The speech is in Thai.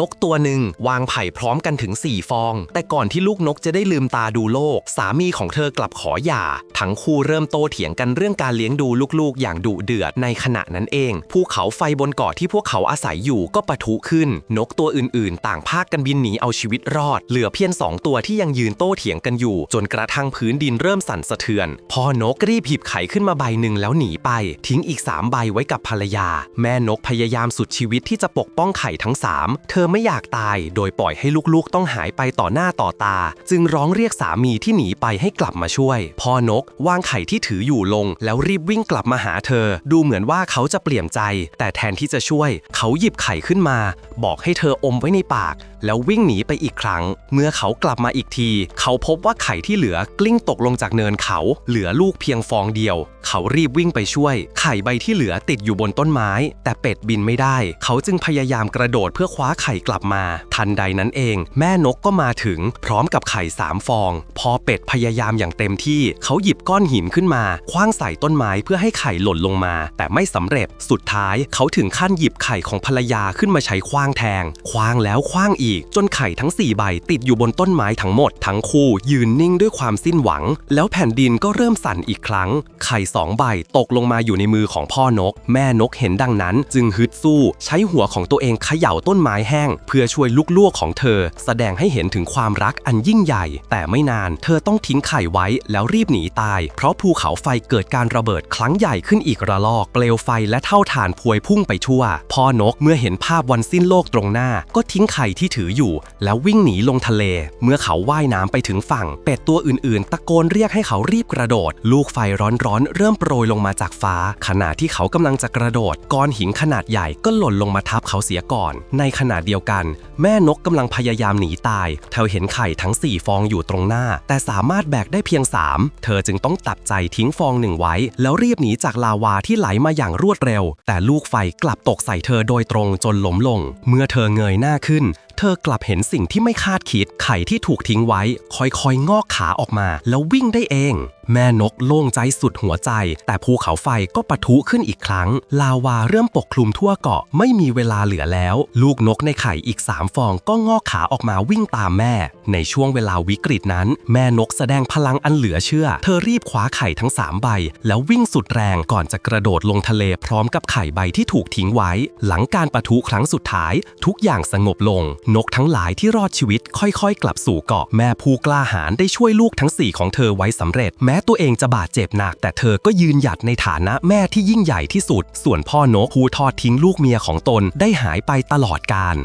นกตัวหนึ่งวางไผ่พร้อมกันถึง 4 ฟอง แต่ก่อนที่ลูกนกจะได้ลืมตาดูโลก สามีของเธอกลับขอหย่า ทั้งคู่เริ่มโตเถียงกันเรื่องการเลี้ยงดูลูกๆ อย่างดุเดือดในขณะนั้นเอง ภูเขาไฟบนเกาะที่พวกเขาอาศัยอยู่ก็ปะทุขึ้น นกตัวอื่นๆ ต่างพาคกันบินหนีเอาชีวิตรอด เหลือเพียงสองตัวที่ยังยืนโตเถียงกันอยู่ จนกระทั่งพื้นดินเริ่มสั่นสะเทือน พอนกรีบหีบไข่ขึ้นมาใบหนึ่งแล้วหนีไป ทิ้งอีกสามใบไว้กับภรรยา แม่นกพยายามสุดชีวิตที่จะปกป้องไข่ทั้งสามเธออไม่อยากตายโดยปล่อยให้ลูกๆต้องหายไปต่อหน้าต่อตา จึงร้องเรียกสามีที่หนีไปให้กลับมาช่วย พ่อนกวางไข่ที่ถืออยู่ลง แล้วรีบวิ่งกลับมาหาเธอ ดูเหมือนว่าเขาจะเปลี่ยนใจ แต่แทนที่จะช่วย เขาหยิบไข่ขึ้นมา บอกให้เธออมไว้ในปาก แล้ววิ่งหนีไปอีกครั้ง เมื่อเขากลับมาอีกที เขาพบว่าไข่ที่เหลือกลิ้งตกลงจากเนินเขา เหลือลูกเพียงฟองเดียว เขารีบวิ่งไปช่วย ไข่ใบที่เหลือติดอยู่บนต้นไม้ แต่เป็ดบินไม่ได้ เขาจึงพยายามกระโดดเพื่อคว้าไข่กลับมา ทันใดนั้นเอง แม่นกก็มาถึง พร้อมกับไข่สามฟอง พอเป็ดพยายามอย่างเต็มที่ เขาหยิบก้อนหินขึ้นมาคว้างใส่ต้นไม้เพื่อให้ไข่หล่นลงมา แต่ไม่สำเร็จ สุดท้าย เขาถึงขั้นหยิบไข่ของภรรยาขึ้นมาใช้คว้างแทง คว้างแล้วคว้างอีกจนไข่ทั้ง 4 ใบติดอยู่บนต้นไม้ทั้งหมด ทั้งคู่ยืนนิ่งด้วยความสิ้นหวัง แล้วแผ่นดินก็เริ่มสั่นอีกครั้ง ไข่สองใบตกลงมาอยู่ในมือของพ่อนก แม่นกเห็นดังนั้น จึงฮึดสู้ ใช้หัวของตัวเองเขย่าต้นไม้แห้ง เพื่อช่วยลูกลวกของเธอ แสดงให้เห็นถึงความรักอันยิ่งใหญ่ แต่ไม่นาน เธอต้องทิ้งไข่ไว้แล้วรีบหนีตาย เพราะภูเขาไฟเกิดการระเบิดครั้งใหญ่ขึ้นอีกระลอก เปลวไฟและเท่าฐานพวยพุ่งไปทั่ว พ่อนกเมื่อเห็นภาพวันสิ้นโลกตรงหน้า ก็ทิ้งไข่ที่ถืออยู่แล้ววิ่งหนีลงทะเล เมื่อเขาว่ายน้ำไปถึงฝั่ง เป็ดตัวอื่นๆ ตะโกนเรียกให้เขารีบกระโดด ลูกไฟร้อนๆ เริ่มโปรยลงมาจากฟ้า ขณะที่เขากำลังจะกระโดด ก้อนหินขนาดใหญ่ก็หล่นลงมาทับเขาเสียก่อน ในขณะเดียวกัน แม่นกกำลังพยายามหนีตาย เธอเห็นไข่ทั้ง 4 ฟองอยู่ตรงหน้า แต่สามารถแบกได้เพียง 3 เธอจึงต้องตัดใจทิ้งฟองหนึ่งไว้ แล้วรีบหนีจากลาวาที่ไหลมาอย่างรวดเร็ว แต่ลูกไฟกลับตกใส่เธอโดยตรงจนล้มลง เมื่อเธอเงยหน้าขึ้น ธอกลับเห็นสิ่งที่ไม่คาดคิด ไข่ที่ถูกทิ้งไว้ค่อยๆ งอกขาออกมา แล้ววิ่งได้เองแม่นกโล่งใจสุดหัวใจ แต่ภูเขาไฟก็ปะทุขึ้นอีกครั้ง ลาวาเริ่มปกคลุมทั่วเกาะไม่มีเวลาเหลือแล้ว ลูกนกในไข่อีก 3 ฟองก็งอกขาออกมาวิ่งตามแม่ ในช่วงเวลาวิกฤตนั้น แม่นกแสดงพลังอันเหลือเชื่อ เธอรีบคว้าไข่ทั้ง 3 ใบ แล้ววิ่งสุดแรงก่อนจะกระโดดลงทะเลพร้อมกับไข่ใบที่ถูกทิ้งไว้ หลังการปะทุครั้งสุดท้าย ทุกอย่างสงบลง นกทั้งหลายที่รอดชีวิตค่อยๆ กลับสู่เกาะแม่ผู้กล้าหาญได้ช่วยลูกทั้ง4ของเธอไว้สำเร็จแม้ตัวเองจะบาดเจ็บหนัก แต่เธอก็ยืนหยัดในฐานะแม่ที่ยิ่งใหญ่ที่สุด ส่วนพ่อนกผู้ทอดทิ้งลูกเมียของตนได้หายไปตลอดกาล